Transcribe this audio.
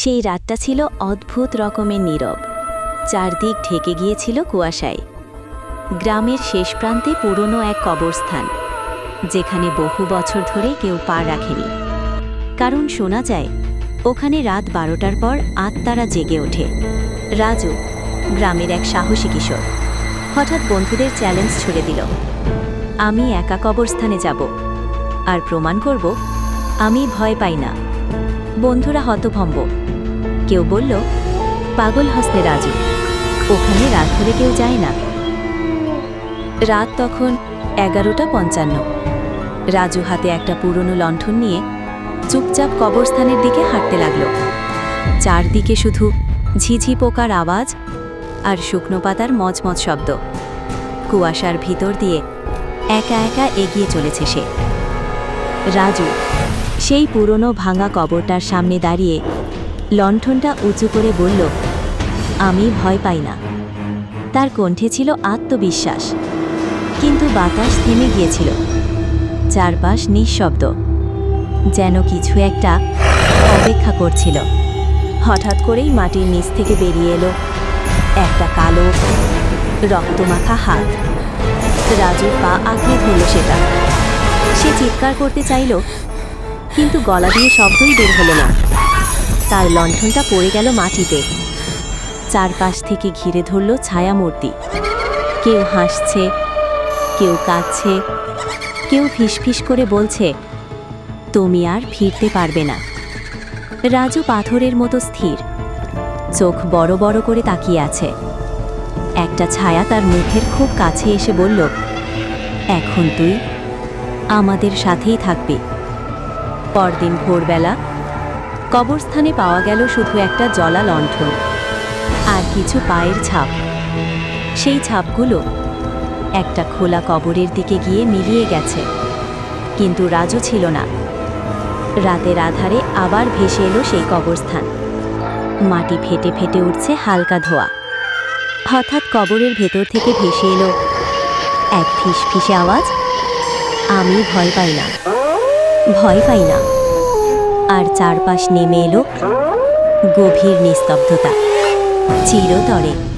সেই রাতটা ছিল অদ্ভুত রকমের নীরব। চারদিক ঢেকে গিয়েছিল কুয়াশায়। গ্রামের শেষ প্রান্তে পুরনো এক কবরস্থান, যেখানে বহু বছর ধরে কেউ পা রাখেনি। কারণ শোনা যায়, ওখানে রাত বারোটার পর আত্মারা জেগে ওঠে। রাজু, গ্রামের এক সাহসী কিশোর, হঠাৎ বন্ধুদের চ্যালেঞ্জ ছুড়ে দিল। আমি একা কবরস্থানে যাব, আর প্রমাণ করব, আমি ভয় পাই না। বন্ধুরা হতভম্ব। কেউ বলল, পাগল হসনে রাজু। ওখানে রাত হলে কেউ যায় না। রাত তখন এগারোটা পঞ্চান্ন। রাজু হাতে একটা পুরনো লণ্ঠন নিয়ে চুপচাপ কবরস্থানের দিকে হাঁটতে লাগল। চারদিকে শুধু ঝিঝি পোকার আওয়াজ আর শুকনো পাতার মজমজ শব্দ। কুয়াশার ভিতর দিয়ে একা একা এগিয়ে চলেছে সে। রাজু সেই পুরনো ভাঙা কবরটার সামনে দাঁড়িয়ে লণ্ঠনটা উঁচু করে বলল, আমি ভয় পাই না। তার কণ্ঠে ছিল আত্মবিশ্বাস, কিন্তু বাতাস থেমে গিয়েছিল। চারপাশ নিঃশব্দ, যেন কিছু একটা অপেক্ষা করছিল। হঠাৎ করেই মাটির নিচ থেকে বেরিয়ে এলো একটা কালো, রক্তমাখা হাত। রাজুর পা আঁকড়ে ধরল সেটা। সে চিৎকার করতে চাইল কিন্তু গলা দিয়ে শব্দই বের হলো না। তার লণ্ঠনটা পড়ে গেল মাটিতে। চারপাশ থেকে ঘিরে ধরল ছায়ামূর্তি। কেউ হাসছে, কেউ কাঁদছে, কেউ ফিসফিস করে বলছে, তুমি আর ফিরতে পারবে না। রাজু পাথরের মতো স্থির। চোখ বড় বড় করে তাকিয়ে আছে। একটা ছায়া তার মুখের খুব কাছে এসে বলল, এখন তুই আমাদের সাথেই থাকবি। পরদিন ভোরবেলা কবরস্থানে পাওয়া গেল শুধু একটা জলা লণ্ঠন আর কিছু পায়ের ছাপ। সেই ছাপগুলো একটা খোলা কবরের দিকে গিয়ে মিলিয়ে গেছে। কিন্তু রাজু ছিল না। রাতের আধারে আবার ভেসে এলো সেই কবরস্থান। মাটি ফেটে ফেটে উঠছে হালকা ধোয়া। হঠাৎ কবরের ভেতর থেকে ভেসে এলো এক ফিস ফিসে আওয়াজ। আমি ভয় পাই না ভয় পাই না। আর চারপাশ নেমে এলো গভীর নিস্তব্ধতা চিরতরে।